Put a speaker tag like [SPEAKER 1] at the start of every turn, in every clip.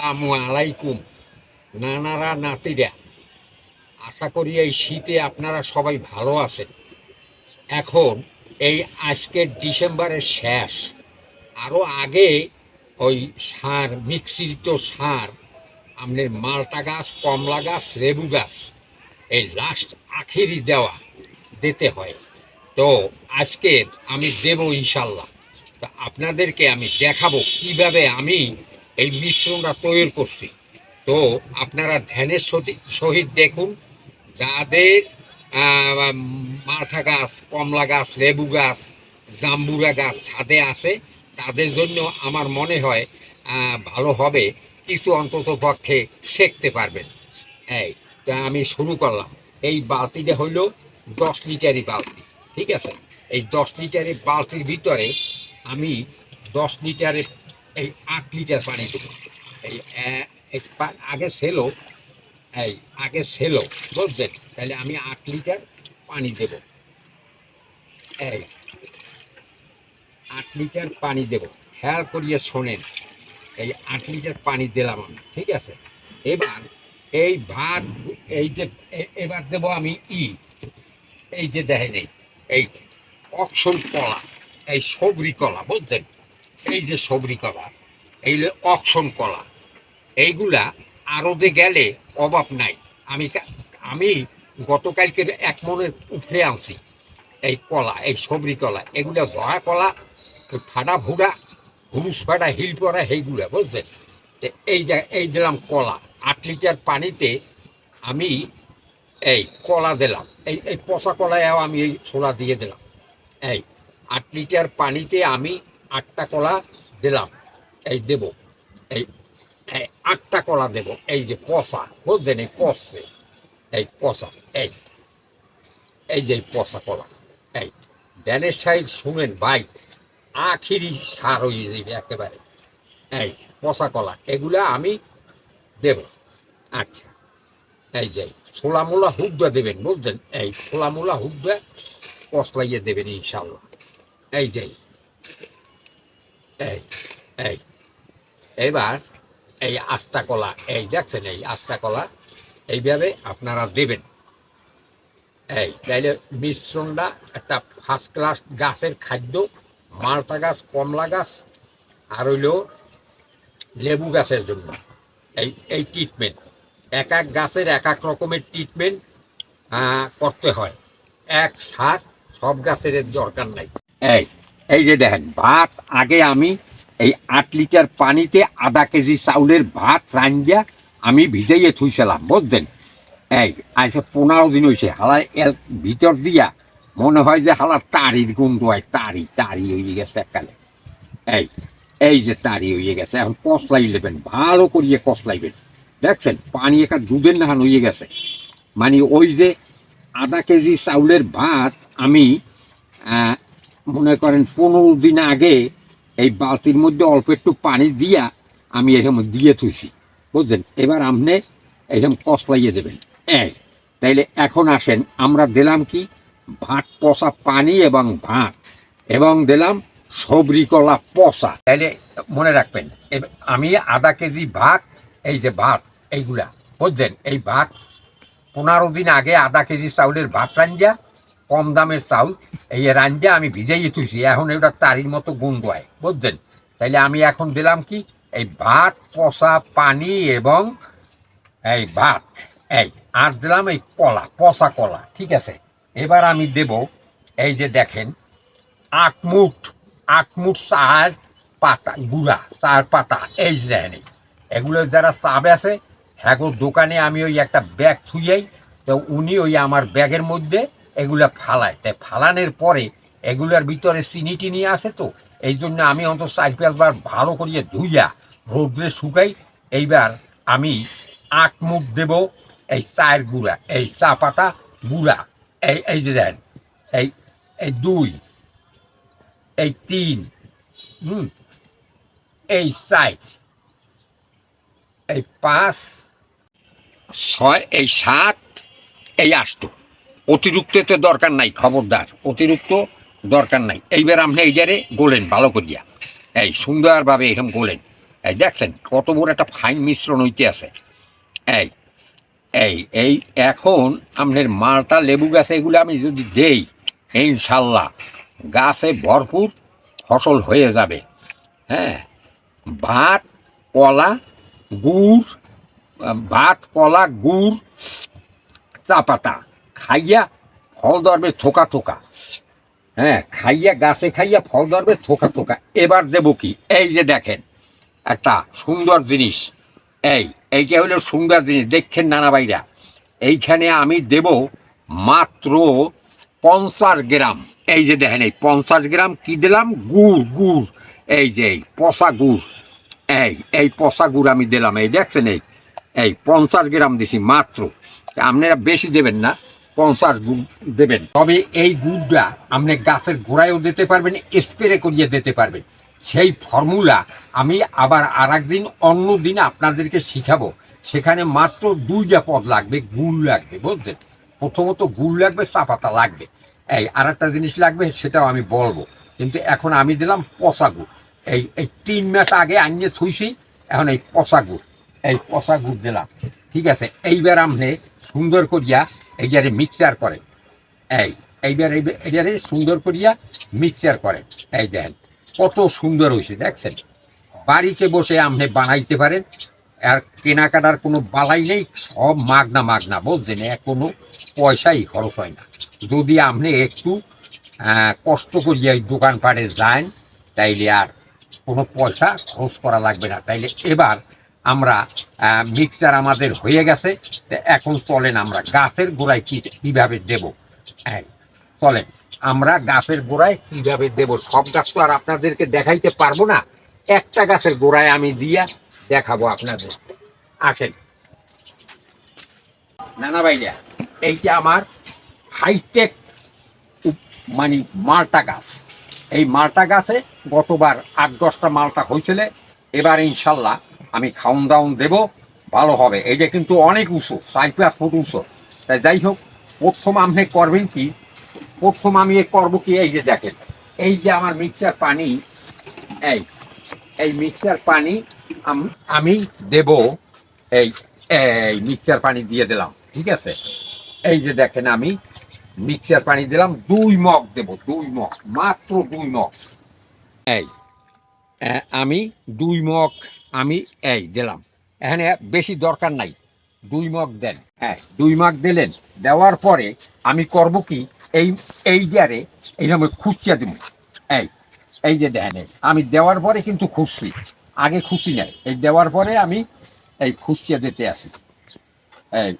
[SPEAKER 1] আসসালামু আলাইকুম নানারা নাতিরা আশা করি এই শীতে আপনারা সবাই ভালো আছেন। এখন এই আজকের ডিসেম্বরের শেষ। আরও আগে ওই সার, মিশ্রিত সার আপনার মালটা গাছ, কমলা গাছ, লেবু গাছ, এই লাস্ট আখেরি দেওয়া দিতে হয়। তো আজকের আমি দেব ইনশাল্লাহ। তো আপনাদেরকে আমি দেখাবো কীভাবে আমি এই মিশ্রণটা তৈরি করছি। তো আপনারা ধ্যানের সহিত দেখুন, যাদের মাথা গাছ, কমলা গাছ, লেবু গাছ, জাম্বুরা গাছ ছাদে আছে, তাদের জন্য আমার মনে হয় ভালো হবে, কিছু অন্তত পক্ষে শেখতে পারবেন। এই, তা আমি শুরু করলাম। এই বালতিটা হইল দশ লিটারই বালতি, ঠিক আছে? এই দশ লিটারের বালতির ভিতরে আমি দশ লিটারের এই আট লিটার পানি দেবো। এই আগে সেলো এই, আগে সেলো বুঝলেন? তাহলে আমি আট লিটার পানি দেব। এই আট লিটার পানি দেব। খেয়াল করিয়ে শোনেন, এই আট লিটার পানি দিলাম আমি, ঠিক আছে? এবার এই ভাত, এই যে এবার দেব আমি ই, এই যে দেখেন এই অকশন কলা, এই সবরি কলা বুঝছেন এই যে সবরি কলা, এই অকশন কলা, এইগুলা আরদে গেলে অভাব নাই। আমি আমি গতকালকে এক মনের উঠে আনছি, এই কলা, এই সবরি কলা, এগুলা জহা কলা ফাটা ফুটা হুরুস ফাটা, হিল পরা, সেইগুলা, বুঝছেন? এই যে, এই দিলাম কলা, আট লিটার পানিতে আমি এই কলা দিলাম, এই এই পচা কলায়ও আমি এই ছোলা দিয়ে দিলাম। এই আট লিটার পানিতে আমি আটটা কলা দিলাম। এই দেব। এই আটটা কলা দেব। এই যে পচা, বুঝলেন এই পচছে। এই পচা, এই এই যে পচা কলা, এই ড্যানের সাইড শুনেন ভাই, আখিরি সার হয়ে যাবে একেবারে। এই পচা কলা, এগুলা আমি দেব। আচ্ছা এই যে ছোলা মোলা হুকদা দেবেন, বুঝলেন? এই ছোলা মোলা হুকদা কসলাইয়ে দেবেন ইনশাল্লাহ এই যে এই এই এবার এই আস্তা কলা, এই দেখছেন, এই আস্তা কলা, এইভাবে আপনারা দেবেন। এই, তাইলে মিশ্রণটা একটা ফার্স্ট ক্লাস গাছের খাদ্য মালটা গাছ, কমলা গাছ, আর হইল লেবু গাছের জন্য। এই এই ট্রিটমেন্ট এক এক গাছের এক এক রকমের ট্রিটমেন্ট করতে হয়। এক সার সব গাছের দরকার নাই। এই এই যে দেখেন, ভাত আগে আমি এই আট লিটার পানিতে আধা কেজি চাউলের ভাত রান্ধিয়া আমি ভিজাইয়ে থুইছিলাম বুঝলেন এই আইসে পনেরো দিন হয়েছে হালা এর ভিতর দিয়া মনে হয় যে হালা তারির গন্ধ হয় তারি তারি হয়ে গেছে এককালে। এই এই যে তারি হয়ে গেছে, এখন কষলাই নেবেন ভালো করিয়ে কষলাইবেন দেখছেন, পানি একটা দুধের নাহান হয়ে গেছে। মানে ওই যে আধা কেজি চাউলের ভাত আমি মনে করেন, পনেরো দিন আগে এই বালতির মধ্যে অল্প একটু পানি দিয়া আমি এরকম দিয়ে থুইছি, বুঝলেন? এবার আপনি এরকম কষলাইয়ে দেবেন। এই, তাইলে এখন আসেন, আমরা দিলাম কি? ভাত, পচা পানি এবং ভাত, এবং দিলাম সবরি কলা পচা। তাইলে মনে রাখবেন আমি আধা কেজি ভাত, এই যে ভাত, এইগুলা, বুঝলেন? এই ভাত, পনেরো দিন আগে আধা কেজি চাউলের ভাত রাঞ্জা কম দামের চাউল, এই রাঞ্জা আমি ভিজাইয়ে তুইছি এখন এটা তারির মতো গন্ধ হয় বুঝলেন তাইলে আমি এখন দিলাম কি? এই ভাত পচা পানি এবং এই ভাত, এই, আর দিলাম এই কলা পচা কলা, ঠিক আছে? এবার আমি দেব, এই যে দেখেন আটমুট আটমুট চার পাতা, গুড়া, চার পাতা, এই যে দেখেন এগুলো যারা চা বেছে হ্যাঁ দোকানে আমি ওই একটা ব্যাগ থুইয়াই, তো উনি ওই আমার ব্যাগের মধ্যে এগুলা ফালায়। তাই ফালানোর পরে এগুলার ভিতরে চিনি টিনি আছে তো, এই জন্য আমি অন্তত চার পাঁচবার ভালো করিয়ে ধুইয়া রোদ্রে শুকাই, এইবার আমি আট মুখ দেব, এই চায়ের গুঁড়া, এই চা পাতা গুঁড়া, এই এই যে দেন, এই এই দুই, এই তিন, হুম, এই চার, এই পাঁচ, ছয়, এই সাত, এই আষ্ট। অতিরিক্ত তো দরকার নাই, খবরদার, অতিরিক্ত দরকার নাই। এইবার আপনি এইটারে গোলেন, ভালো করিয়া। এই সুন্দরভাবে এরকম গোলেন। এই দেখছেন, কত বড় একটা ফাইন মিশ্রণ হইতে আছে। এই এই এই, এখন আপনার মালটা লেবু গাছে এগুলো আমি যদি দেই, ইনশাল্লাহ গাছে ভরপুর ফসল হয়ে যাবে। হ্যাঁ ভাত, কলা, গুড়, ভাত, কলা, গুড় চা পাতা খাইয়া ফল ধরবে থোকা থোকা। হ্যাঁ খাইয়া, গাছে খাইয়া ফল ধরবে থোকা থোকা। এবার দেবো কি? এই যে দেখেন, একটা সুন্দর জিনিস। এই, এইটা হলো সুন্দর জিনিস। দেখছেন নানা ভাইরা, এইখানে আমি দেব মাত্র পঞ্চাশ গ্রাম। এই যে দেখেন, এই পঞ্চাশ গ্রাম কি দিলাম? গুড় গুড়। এই যে, এই পচা গুড়। এই এই পচা গুড় আমি দিলাম। এই দেখছেন, এই এই পঞ্চাশ গ্রাম দিছি মাত্র। আপনারা বেশি দেবেন না। পঞ্চাশ গুড় দেবেন। তবে এই গুড়টা আপনি গাছের গোড়ায়ও দিতে পারবেন, স্প্রে করিয়ে দিতে পারবেন। সেই ফর্মুলা আমি আবার আর একদিন অন্য দিন আপনাদেরকে শিখাবো। সেখানে মাত্র দুইটা পদ লাগবে, গুড় লাগবে, বুঝলেন? প্রথমত গুড় লাগবে চা পাতা লাগবে। এই আর একটা জিনিস লাগবে, সেটাও আমি বলব। কিন্তু এখন আমি দিলাম পচা গুড়। এই এই তিন মাস আগে আনিয়ে থুইছি, এখন এই পচা গুড়। এই পচা গুড় দিলাম। ঠিক আছে, এইবার আপনি সুন্দর করিয়া এইবারে মিক্সচার করেন এই, এইবার এইবার সুন্দর করিয়া মিক্সচার করেন এই দেখেন, কত সুন্দর হয়েছে দেখছেন? বাড়িতে বসে আপনি বানাইতে পারেন, আর কেনাকাটার কোনো বালাই নেই, সব মাগনা মাগনা বুঝলেন এ কোনো পয়সাই খরচ হয় না। যদি আপনি একটু কষ্ট করিয়া এই দোকানপাটে যান, তাইলে আর কোনো পয়সা খরচ করা লাগবে না। তাইলে এবার আমরা মিক্সচার আমাদের হয়ে গেছে। এখন চলেন আমরা গাছের গোড়ায় কী, কীভাবে দেব? হ্যাঁ চলেন, আমরা গাছের গোড়ায় কীভাবে দেব? সব গাছ তো আর আপনাদেরকে দেখাইতে পারব না। একটা গাছের গোড়ায় আমি দিয়া দেখাবো আপনাদের। আসেন। নানা ভাইরা, এইটা আমার হাইটেক মানে মালটা গাছ। এই মালটা গাছে গতবার আট দশটা মালটা হয়েছিল এবার ইনশাল্লাহ আমি খাউন দাউন দেব, ভালো হবে। এইটা কিন্তু অনেক উঁচু পাঁচ ফুট উঁচু। তাই যাই হোক, প্রথম আপনি করবেন কি? প্রথম আমি করব কি? এই যে দেখেন, এই যে আমার মিক্সার পানি, এই এই মিক্সার পানি আমি দেব, এই এই মিক্সার পানি দিয়ে দিলাম, ঠিক আছে? এই যে দেখেন আমি মিক্সার পানি দিলাম, দুই মগ দেব, দুই মগ, মাত্র দুই মগ। এই আমি দুই মগ আমি এই দিলাম। এখানে বেশি দরকার নাই। দুই মগ দেন। হ্যাঁ দুই মগ দিলেন। দেওয়ার পরে আমি করব কি? এই এই জারে এইরকম খুঁচিয়া দেব এই এই যে দেখেন আমি দেওয়ার পরে কিন্তু খুশি আগে খুশি নাই। এই দেওয়ার পরে আমি এই খুঁচিয়া দিতে আসি। এই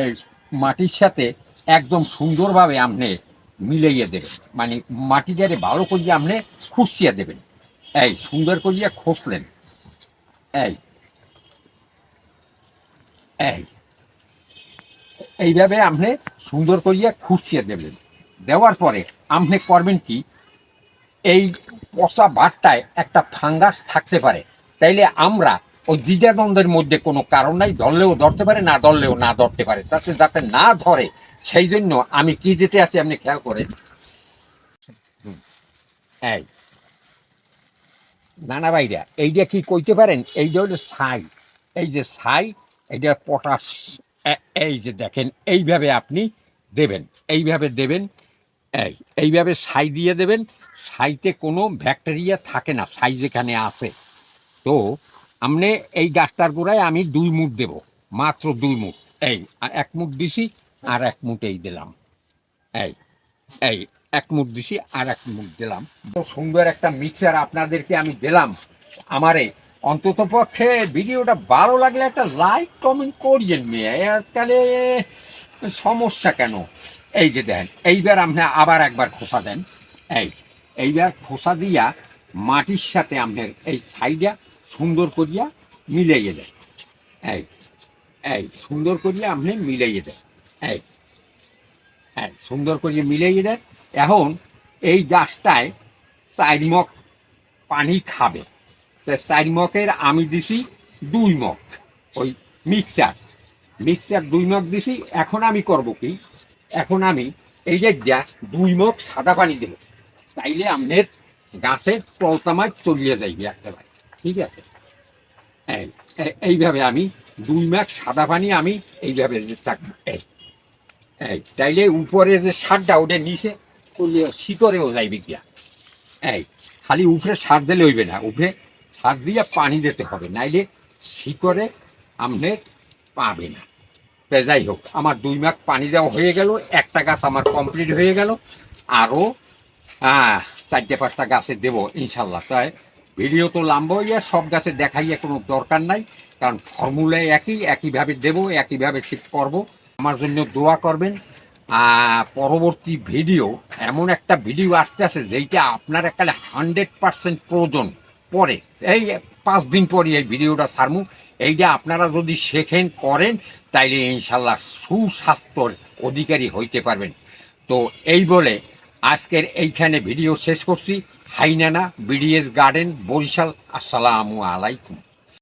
[SPEAKER 1] এই মাটির সাথে একদম সুন্দরভাবে আপনি মিলাইয়ে দেবেন। মানে মাটি মাটিটারে ভালো করিয়া আপনি খুঁচিয়া দেবেন। এই সুন্দর করিয়া খসলেন এই এই, এইভাবে আপনি সুন্দর করিয়া খুঁচিয়ে দেবেন দেওয়ার পরে আপনি করবেন কি, এই পচা ভাতটায় একটা ফাঙ্গাস থাকতে পারে। তাইলে আমরা ওই দ্বিধাদ্বন্দ্বের মধ্যে কোনো কারণ নাই, ধরলেও ধরতে পারে, না ধরলেও না ধরতে পারে। তাতে যাতে না ধরে সেই জন্য আমি কি দিতে আছি আপনি খেয়াল করেন। এই। নানা ভাইরা এইটা কি কইতে পারেন? এইটা হলো ছাই। এই যে ছাই এইটা পটাশ। এই যে দেখেন, এইভাবে আপনি দেবেন, এইভাবে দেবেন, এই, এইভাবে ছাই দিয়ে দেবেন। ছাইতে কোনো ব্যাকটেরিয়া থাকে না, ছাই যেখানে আছে। তো আপনি এই গাছটার গোড়ায় আমি দুই মুঠ দেব, মাত্র দুই মুঠ। এই, এক মুঠ দিছি, আর এক মুঠ এই দিলাম। এই এই, এক মুখ দিছি আর এক মুখ দিলাম। সুন্দর একটা মিক্সার আপনাদেরকে আমি দিলাম। আমারে অন্তত পক্ষে ভিডিওটা ভালো লাগলে একটা লাইক কমেন্ট করিয়েন মেয়ে। তাহলে সমস্যা কেন? এই যে দেন, এইবার আপনি আবার একবার খোসা দেন। এই, এইবার খোসা দিয়া মাটির সাথে আপনার এই সাইডা সুন্দর করিয়া মিলাইয়ে দেন। এই এই, সুন্দর করিয়া আপনি মিলাইয়ে দেন। এই হ্যাঁ সুন্দর করিয়া মিলাইয়ে দেন এখন এই গাছটায় চারমক পানি খাবে। তা চার মকের আমি দিছি দুই মগ, ওই মিক্সচার। মিক্সচার দুই মগ দিছি, এখন আমি করব কি? এখন আমি এই যে দুই মগ সাদা পানি দেব তাইলে আপনার গাছের তলতামায় চলিয়ে যাইবে একেবারে। ঠিক আছে? এই, এই- এইভাবে আমি দুই মাস সাদা পানি আমি এইভাবে থাকব এই এই, তাইলে উপরে যে সারটা ওটা নিচে করলে শিকড়েও যাইবে গিয়া এই, খালি উপরে সার দিলে হইবে না উপরে সার দিয়ে পানি দিতে হবে, নাইলে শিকড়ে আপনি পাবে না। তা যাই হোক, আমার দুই মাস পানি দেওয়া হয়ে গেল, একটা গাছ আমার কমপ্লিট হয়ে গেল আরও চারটে পাঁচটা গাছে দেবো ইনশাল্লাহ। তাই ভিডিও তো লাম্বা হইয়া, সব গাছে দেখাইয়া কোনো দরকার নাই, কারণ ফর্মুলা একই, একইভাবে দেবো, একইভাবে ঠিক করব আমার জন্য দোয়া করবেন। পরবর্তী ভিডিও, এমন একটা ভিডিও আসতে আছে যেইটা আপনার একালে হান্ড্রেড পার্সেন্ট প্রয়োজন পরে। এই পাঁচ দিন পরে এই ভিডিওটা সারমু। এইটা আপনারা যদি শেখেন, করেন, তাইলে ইনশাল্লাহ সুস্বাস্থ্যর অধিকারী হইতে পারবেন। তো এই বলে আজকের এইখানে ভিডিও শেষ করছি। হাইনানা বিডিএস গার্ডেন, বরিশাল। আসসালামু আলাইকুম।